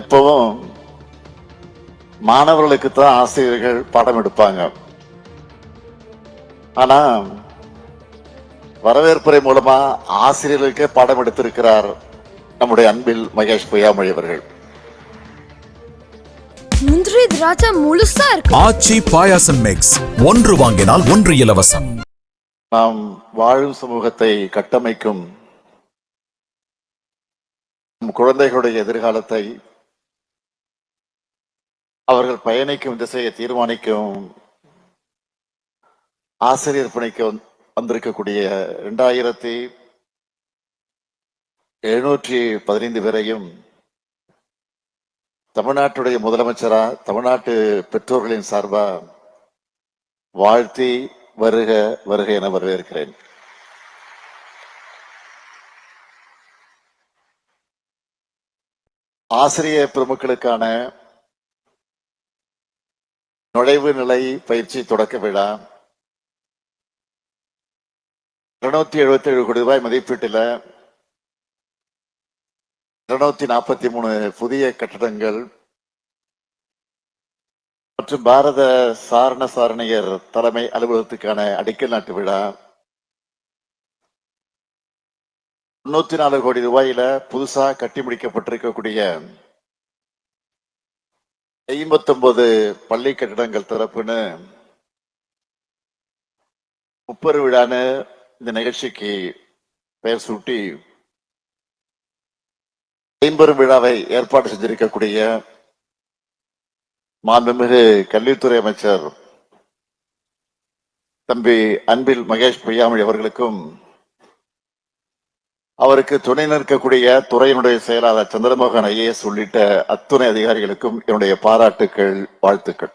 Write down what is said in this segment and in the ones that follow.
எப்பவும் மாணவர்களுக்கு தான் ஆசிரியர்கள் பாடம் எடுப்பாங்க. ஆனா வரவேற்புரை மூலமா ஆசிரியர்களுக்கே பாடம் எடுத்திருக்கிறார் நம்முடைய அன்பில் மகேஷ் பொய்யாமொழி அவர்கள். முந்திரி திராட்சை முழுசா இருக்கு. ஆச்சி பாயாசம் மிக்ஸ் ஒன்று வாங்கினால் ஒன்று இலவசம். நாம் வாழும் சமூகத்தை கட்டமைக்கும் நம் குழந்தைகளுடைய எதிர்காலத்தை அவர்கள் பயணிக்கும் திசையை தீர்மானிக்கும் ஆசிரியர் பணிக்கு வந்திருக்கக்கூடிய இரண்டாயிரத்தி எழுநூற்றி பதினைந்து பேரையும் தமிழ்நாட்டுடைய முதலமைச்சரா தமிழ்நாட்டு பெற்றோர்களின் சார்பா வாழ்த்தி வருக வருக என வரவேற்கிறேன். ஆசிரிய பெருமக்களுக்கான நுழைவு நிலை பயிற்சி தொடக்க விழா. இருநூத்தி எழுபத்தி ஏழு கோடி ரூபாய் மதிப்பீட்டில் இருநூத்தி நாற்பத்தி மூணு புதிய கட்டடங்கள். மற்றும் பாரத சாரண சாரணியர் தலைமை அலுவலகத்துக்கான அடிக்கல் நாட்டு விழா. தொண்ணூத்தி நாலு கோடி ரூபாயில புதுசா கட்டி முடிக்கப்பட்டிருக்கக்கூடிய ஐம்பத்தொன்பது பள்ளி கட்டிடங்கள் திறப்புன்னு முப்பெரு விழான்னு இந்த நிகழ்ச்சிக்கு பெயர் சூட்டி ஐம்பெரும் விழாவை ஏற்பாடு செஞ்சிருக்கக்கூடிய மாண்புமிகு கல்வித்துறை அமைச்சர் தம்பி அன்பில் மகேஷ் பொய்யாமொழி அவர்களுக்கும் அவருக்கு துணை நிற்கக்கூடிய துறையினுடைய செயலாளர் சந்திரமோகன் ஐஏஎஸ் உள்ளிட்ட அத்துணை அதிகாரிகளுக்கும் என்னுடைய பாராட்டுக்கள் வாழ்த்துக்கள்.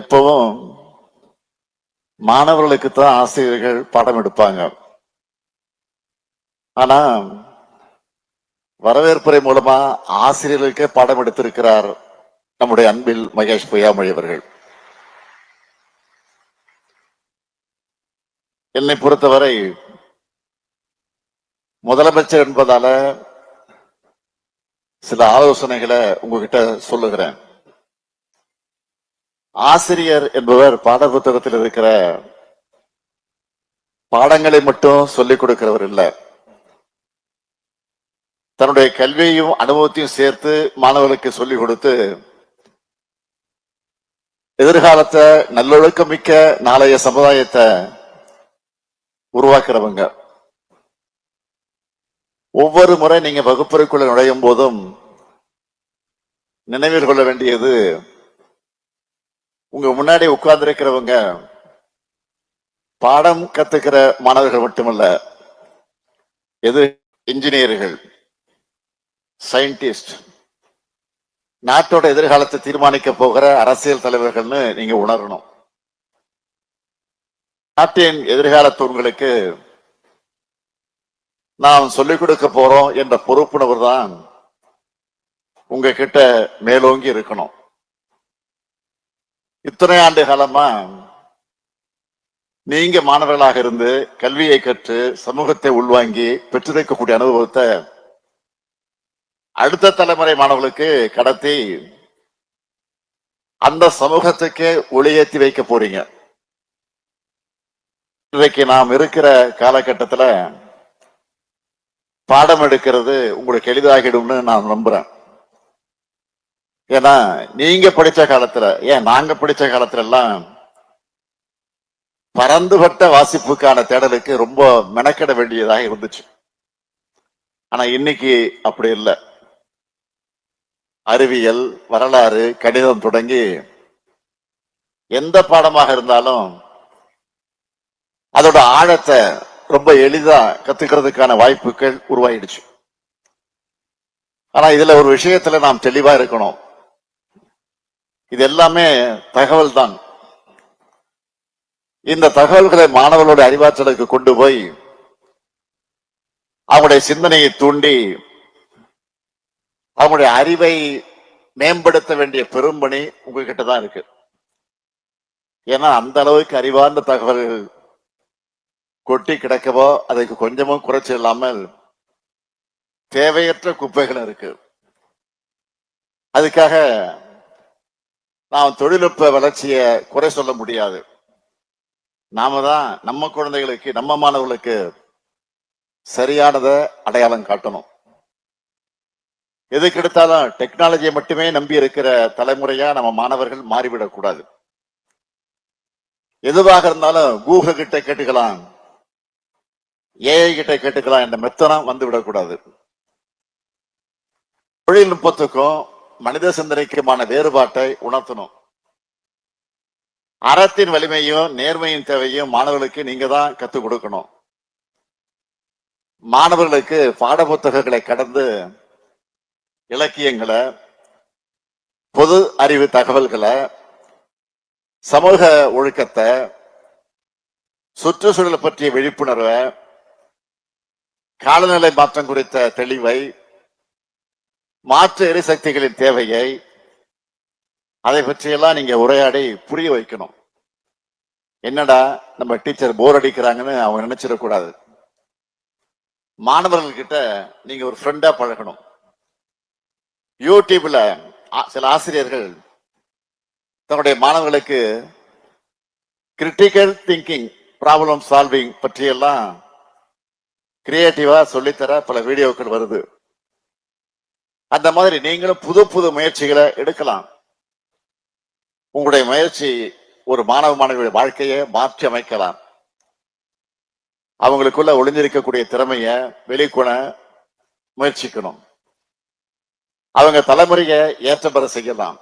எப்பவும் மாணவர்களுக்கு தான் ஆசிரியர்கள் பாடம் எடுப்பாங்க. ஆனா வரவேற்புரை மூலமா ஆசிரியர்களுக்கே பாடம் எடுத்திருக்கிறார் நம்முடைய அன்பில் மகேஷ் பொய்யாமொழி அவர்கள். என்னை பொறுத்தவரை முதலமைச்சர் என்பதால சில ஆலோசனைகளை உங்ககிட்ட சொல்லுகிறேன். ஆசிரியர் என்பவர் பாடப்புத்தகத்தில் இருக்கிற பாடங்களை மட்டும் சொல்லிக் கொடுக்கிறவர் இல்லை. தன்னுடைய கல்வியையும் அனுபவத்தையும் சேர்த்து மாணவர்களுக்கு சொல்லிக் கொடுத்து எதிர்காலத்தை நல்லொழுக்கமிக்க நாளைய சமுதாயத்தை உருவாக்குறவங்க. ஒவ்வொரு முறை நீங்க வகுப்பறைக்குள்ள நுழையும் போதும் நினைவில் கொள்ள வேண்டியது உங்க முன்னாடி உட்கார்ந்து இருக்கிறவங்க பாடம் கத்துக்கிற மாணவர்கள் மட்டுமல்ல எது இன்ஜினியர்கள் சயின்டிஸ்ட் நாட்டோட எதிர்காலத்தை தீர்மானிக்க போகிற அரசியல் தலைவர்கள்னு நீங்க உணரணும். நாட்டின் எதிர்கால தூண்களுக்கு நாம் சொல்லிக் கொடுக்க போறோம் என்ற பொறுப்புணர்வு தான் உங்ககிட்ட மேலோங்கி இருக்கணும். இத்தனை ஆண்டு காலமா நீங்க மாணவர்களாக இருந்து கல்வியை கற்று சமூகத்தை உள்வாங்கி பெற்றிருக்கக்கூடிய அனுபவத்தை அடுத்த தலைமுறை மாணவர்களுக்கு கடத்தி அந்த சமூகத்துக்கே ஒளியேற்றி வைக்க போறீங்க. இன்றைக்கு நாம் இருக்கிற காலகட்டத்துல பாடம் எடுக்கிறது உங்களுக்கு எளிதாகிடும்னு நான் நம்புறேன். ஏன்னா நீங்க படிச்ச காலத்துல ஏன் நாங்க படிச்ச காலத்துல எல்லாம் பரந்துபட்ட வாசிப்புக்கான தேடலுக்கு ரொம்ப மெனக்கிட வேண்டியதாக இருந்துச்சு. ஆனா இன்னைக்கு அப்படி இல்லை. அறிவியல் வரலாறு கணிதம் தொடங்கி எந்த பாடமாக இருந்தாலும் அதோட ஆழத்தை ரொம்ப எளிதா கத்துக்கிறதுக்கான வாய்ப்புகள் உருவாயிடுச்சு. ஆனா இதுல ஒரு விஷயத்துல நாம் தெளிவா இருக்கணும். இது எல்லாமே தகவல் தான் இந்த தகவல்களை மாணவர்களோட அறிவாற்றலுக்கு கொண்டு போய் அவங்களுடைய சிந்தனையை தூண்டி அவங்களுடைய அறிவை மேம்படுத்த வேண்டிய பெரும்பணி உங்ககிட்ட தான் இருக்கு. ஏன்னா அந்த அளவுக்கு அறிவார்ந்த தகவல்கள் கொட்டி கிடக்கவோ அதுக்கு கொஞ்சமும் குறைச்சி இல்லாமல் தேவையற்ற குப்பைகள் இருக்கு. அதுக்காக நாம் தொழில்நுட்ப வளர்ச்சியை குறை சொல்ல முடியாது. நாம தான் நம்ம குழந்தைகளுக்கு நம்ம மாணவர்களுக்கு சரியானதை அடையாளம் காட்டணும். எதுக்கு எடுத்தாலும் டெக்னாலஜியை மட்டுமே நம்பி இருக்கிற தலைமுறையா நம்ம மாணவர்கள் மாறிவிடக்கூடாது. எதுவாக இருந்தாலும் கூகுள் கிட்ட கேட்டுக்கலாம். ஏஐ கிட்ட கேட்டுக்கலாம் என்ற மெத்தனம் வந்து விடக்கூடாது. தொழில்நுட்பத்துக்கும் மனித சிந்தனைக்குமான வேறுபாட்டை உணர்த்தணும். அறத்தின் வலிமையும் நேர்மையின் தேவையும் மாணவர்களுக்கு நீங்க தான் கத்துக் கொடுக்கணும். மாணவர்களுக்கு பாட புத்தகங்களை கடந்து இலக்கியங்களை பொது அறிவு தகவல்களை சமூக ஒழுக்கத்தை சுற்றுச்சூழலை பற்றிய விழிப்புணர்வை காலநிலை மாற்றம் குறித்த தெளிவை மாற்று எரிசக்திகளின் தேவையை அதை பற்றியெல்லாம் நீங்க உரையாடி புரிய வைக்கணும். என்னடா நம்ம டீச்சர் போர் அடிக்கிறாங்கன்னு அவங்க நினைச்சிடக்கூடாது. மாணவர்கள் கிட்ட நீங்க ஒரு ஃப்ரெண்டா பழகணும். யூடியூப்ல சில ஆசிரியர்கள் தன்னுடைய மாணவர்களுக்கு கிரிட்டிக்கல் திங்கிங் ப்ராப்ளம் சால்விங் பற்றியெல்லாம் கிரியேட்டிவா சொல்லித்தர பல வீடியோக்கள் வருது. அந்த மாதிரி நீங்களும் புது புது முயற்சிகளை எடுக்கலாம். உங்களுடைய முயற்சி ஒரு மாணவ மாணவியுடைய வாழ்க்கையை மாற்றி அமைக்கலாம். அவங்களுக்குள்ள ஒளிஞ்சிருக்கக்கூடிய திறமைய வெளிக்கொண முயற்சிக்கணும். அவங்க தலைமுறையை ஏற்ற பெற செய்யலாம்.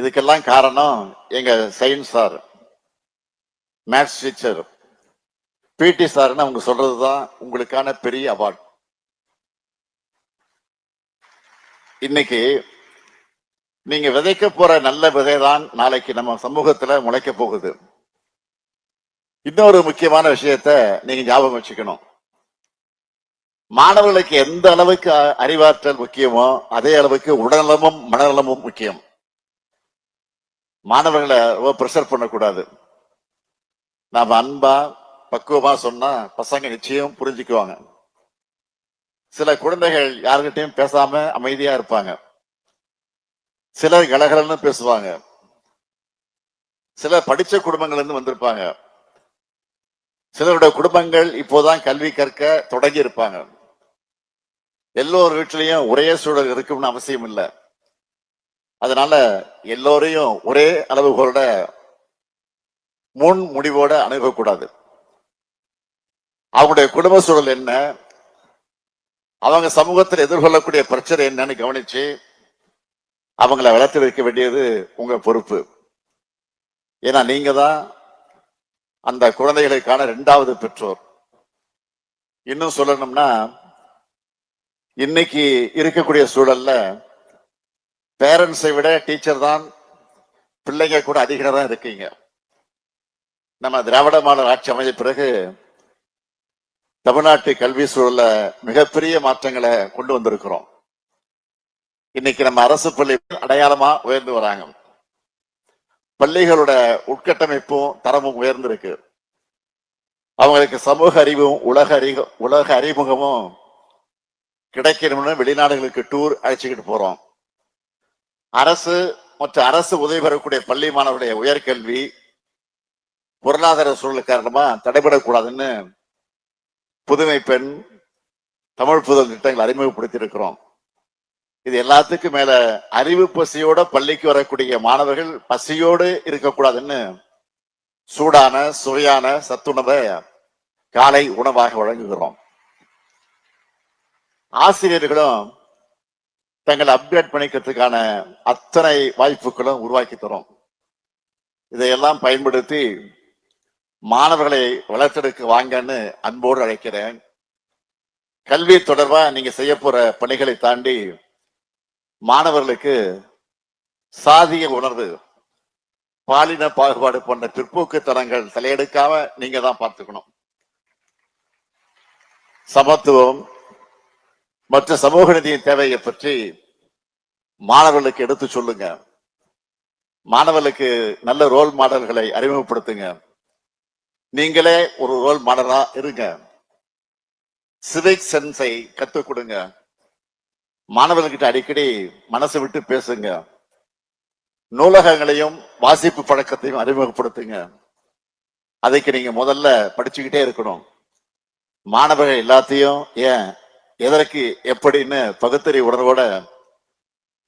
இதுக்கெல்லாம் காரணம் எங்க சயின்ஸ் சார் மேத்ஸ் டீச்சர். பிடி சார்னு அவங்க சொல்றதுதான் உங்களுக்கான பெரிய அவார்ட் இன்னைக்கு நீங்க விதைக்க போற நல்ல விதை தான் நாளைக்கு நம்ம சமூகத்துல முளைக்க போகுது. இன்னொரு முக்கியமான விஷயத்த நீங்க ஞாபகம் வச்சுக்கணும். மாணவர்களுக்கு எந்த அளவுக்கு அறிவாற்றல் முக்கியமோ அதே அளவுக்கு உடல்நலமும் மனநலமும் முக்கியம். மாணவர்களை ரொம்ப ப்ரெஷர் பண்ணக்கூடாது. நாம் அன்பா பக்குவமா சொன்னா பசங்க நிச்சயம் புரிஞ்சுக்குவாங்க. சில குழந்தைகள் யாருக்கிட்டையும் பேசாம அமைதியா இருப்பாங்க. சிலர் கலகலன்னு பேசுவாங்க. சிலர் படிச்ச குடும்பங்கள்ல இருந்து வந்திருப்பாங்க. சிலருடைய குடும்பங்கள் இப்போதான் கல்வி கற்க தொடங்கி இருப்பாங்க. எல்லோர் வீட்டிலையும் ஒரே சூழல் இருக்கும்னு அவசியம் இல்லை. அதனால எல்லோரையும் ஒரே அளவுகளோட முன் முடிவோட அணுகக்கூடாது. அவங்களுடைய குடும்ப சூழல் என்ன? அவங்க சமூகத்தில் எதிர்கொள்ளக்கூடிய பிரச்சனை என்னன்னு கவனிச்சு அவங்கள வளர்த்து வைக்க வேண்டியது உங்க பொறுப்பு. ஏன்னா நீங்க தான் அந்த குழந்தைகளுக்கான இரண்டாவது பெற்றோர். இன்னும் சொல்லணும்னா இன்னைக்கு இருக்கக்கூடிய சூழல்ல பேரண்ட்ஸை விட டீச்சர் தான் பிள்ளைங்க கூட அதிக தான் இருக்கீங்க. நம்ம திராவிட மாடல் ஆட்சி அமைஞ்ச பிறகு தமிழ்நாட்டு கல்வி சூழல்ல மிகப்பெரிய மாற்றங்களை கொண்டு வந்திருக்கிறோம். இன்னைக்கு நம்ம அரசு பள்ளி அடையாளமா உயர்ந்து வராங்க. பள்ளிகளோட உட்கட்டமைப்பும் தரமும் உயர்ந்திருக்கு. அவங்களுக்கு சமூக அறிவும் உலக அறிவு உலக அறிமுகமும் கிடைக்கணும்னு வெளிநாடுகளுக்கு டூர் அழைச்சிக்கிட்டு போறோம். அரசு மற்றும் அரசு உதவி பெறக்கூடிய பள்ளி மாணவருடைய உயர்கல்வி பொருளாதார சூழல் காரணமா தடைபடக்கூடாதுன்னு புதுமை பெண் தமிழ் புதல் திட்டங்கள் அறிமுகப்படுத்தி இருக்கிறோம் இது எல்லாத்துக்கும் மேல அறிவு பசியோட பள்ளிக்கு வரக்கூடிய மாணவர்கள் பசியோடு இருக்கக்கூடாதுன்னு சூடான சுவையான சத்துணவை காலை உணவாக வழங்குகிறோம். ஆசிரியர்களும் தங்களை அப்டேட் பண்ணிக்கிறதுக்கான அத்தனை வாய்ப்புகளும் உருவாக்கி தரும். இதையெல்லாம் பயன்படுத்தி மாணவர்களை வளர்த்தெடுக்க வாங்கன்னு அன்போடு அழைக்கிறேன். கல்வி தொடர்பா நீங்க செய்ய போற பணிகளை தாண்டி மாணவர்களுக்கு சாதிய உணர்வு பாலின பாகுபாடு போன்ற பிற்போக்கு தனங்கள் தலையெடுக்காம நீங்க தான் பார்த்துக்கணும். சமத்துவம் மற்ற சமூக நிதியின் தேவையை பற்றி மாணவர்களுக்கு எடுத்து சொல்லுங்க. மாணவர்களுக்கு நல்ல ரோல் மாடல்களை அறிமுகப்படுத்துங்க. நீங்களே ஒரு ரோல் மாடலா இருங்க. சிவிக் சென்ஸை கத்துக் கொடுங்க. மாணவர்கிட்ட அடிக்கடி மனசு விட்டு பேசுங்க. நூலகங்களையும் வாசிப்பு பழக்கத்தையும் அறிமுகப்படுத்துங்க. அதுக்கு நீங்க முதல்ல படிச்சுக்கிட்டே இருக்கணும். மாணவர்கள் எல்லாத்தையும் ஏன் எதற்கு எப்படின்னு பகுத்தறி உணர்வோட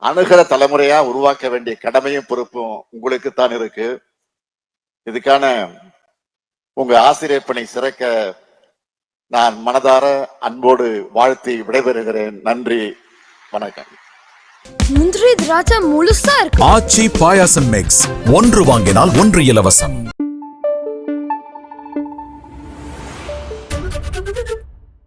அணுகிற தலைமுறையா உருவாக்க வேண்டிய கடமையும் பொறுப்பும் உங்களுக்கு தான் இருக்கு. இதுக்கான உங்க ஆசிரியர் பணி சிறக்க நான் மனதார அன்போடு வாழ்த்தி விடைபெறுகிறேன். நன்றி வணக்கம். முந்திரி திராட்சை முழுசா இருக்கு. ஆச்சி பாயாசம் மிக்ஸ் ஒன்று வாங்கினால் ஒன்று இலவசம்.